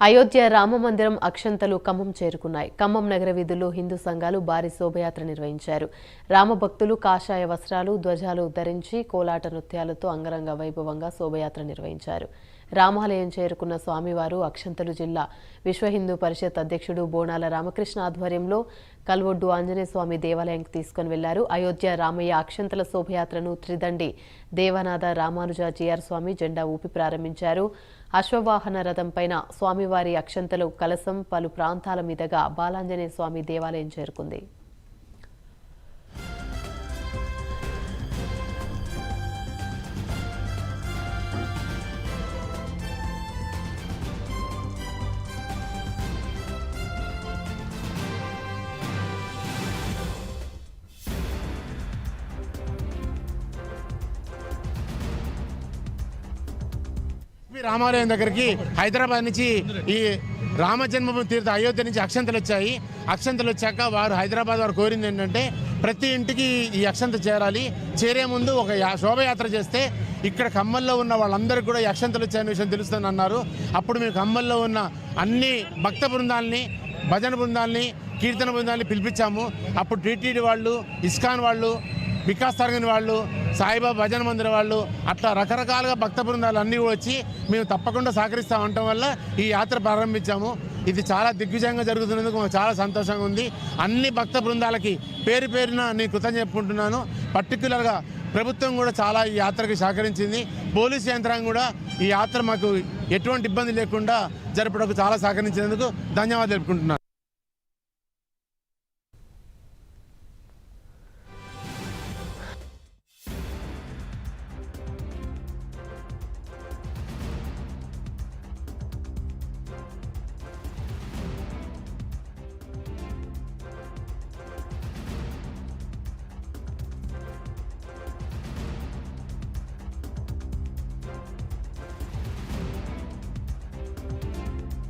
అయోధ్య రామమందిరం అక్షంతలు ఖమ్మం చేరుకున్నాయి. ఖమ్మం నగర వీధుల్లో హిందూ సంఘాలు భారీ శోభయాత్ర నిర్వహించారు. రామభక్తులు కాషాయ వస్త్రాలు ధ్వజాలు ధరించి కోలాట నృత్యాలతో అంగరంగ వైభవంగా శోభయాత్ర నిర్వహించారు. రామాలయం చేరుకున్న స్వామివారు అక్షంతలు జిల్లా విశ్వ హిందూ పరిషత్ అధ్యక్షుడు బోనాల రామకృష్ణ ఆధ్వర్యంలో కల్వొడ్డు ఆంజనేయ స్వామి దేవాలయానికి తీసుకుని వెళ్ళారు. అయోధ్య రామయ్య అక్షంతల శోభయాత్రను త్రిదండి దేవనాథ రామానుజ జిఆర్ స్వామి జెండా ఊపి ప్రారంభించారు. అశ్వవాహన రథం పైన స్వామివారి అక్షంతలు కలసం పలు ప్రాంతాల మీదుగా బాలాంజనేయ స్వామి దేవాలయం చేరుకుంది. ఈ రామాలయం దగ్గరికి హైదరాబాద్ నుంచి ఈ రామ జన్మభూమి తీర్థ అయోధ్య నుంచి అక్షంతలు వచ్చాయి. అక్షంతలు వచ్చాక వారు హైదరాబాద్ వారు కోరింది ఏంటంటే ప్రతి ఇంటికి ఈ అక్షంత చేరాలి. చేరే ముందు ఒక యా- శోభయాత్ర చేస్తే ఇక్కడ కమ్మల్లో ఉన్న వాళ్ళందరికీ కూడా ఈ అక్షంతలు వచ్చాయని విషయం తెలుస్తుందని అన్నారు. అప్పుడు మేము కమ్మల్లో ఉన్న అన్ని భక్త బృందాలని భజన బృందాలని కీర్తన బృందాలని పిలిపించాము. అప్పుడు టీటీడీ వాళ్ళు ఇస్కాన్ వాళ్ళు వికాస్ తరగని వాళ్ళు సాయిబాబా భజన మందిర వాళ్ళు అట్లా రకరకాలుగా భక్త బృందాలు అన్నీ వచ్చి మేము తప్పకుండా సహకరిస్తా ఉండటం వల్ల ఈ యాత్ర ప్రారంభించాము. ఇది చాలా దిగ్విజయంగా జరుగుతున్నందుకు మాకు చాలా సంతోషంగా ఉంది. అన్ని భక్త బృందాలకి పేరు పేరున నేను కృతం చెప్పుకుంటున్నాను. పర్టికులర్గా ప్రభుత్వం కూడా చాలా ఈ యాత్రకి సహకరించింది. పోలీస్ యంత్రాంగం కూడా ఈ యాత్ర మాకు ఎటువంటి ఇబ్బంది లేకుండా జరపడానికి చాలా సహకరించినందుకు ధన్యవాదాలు తెలుపుకుంటున్నాను.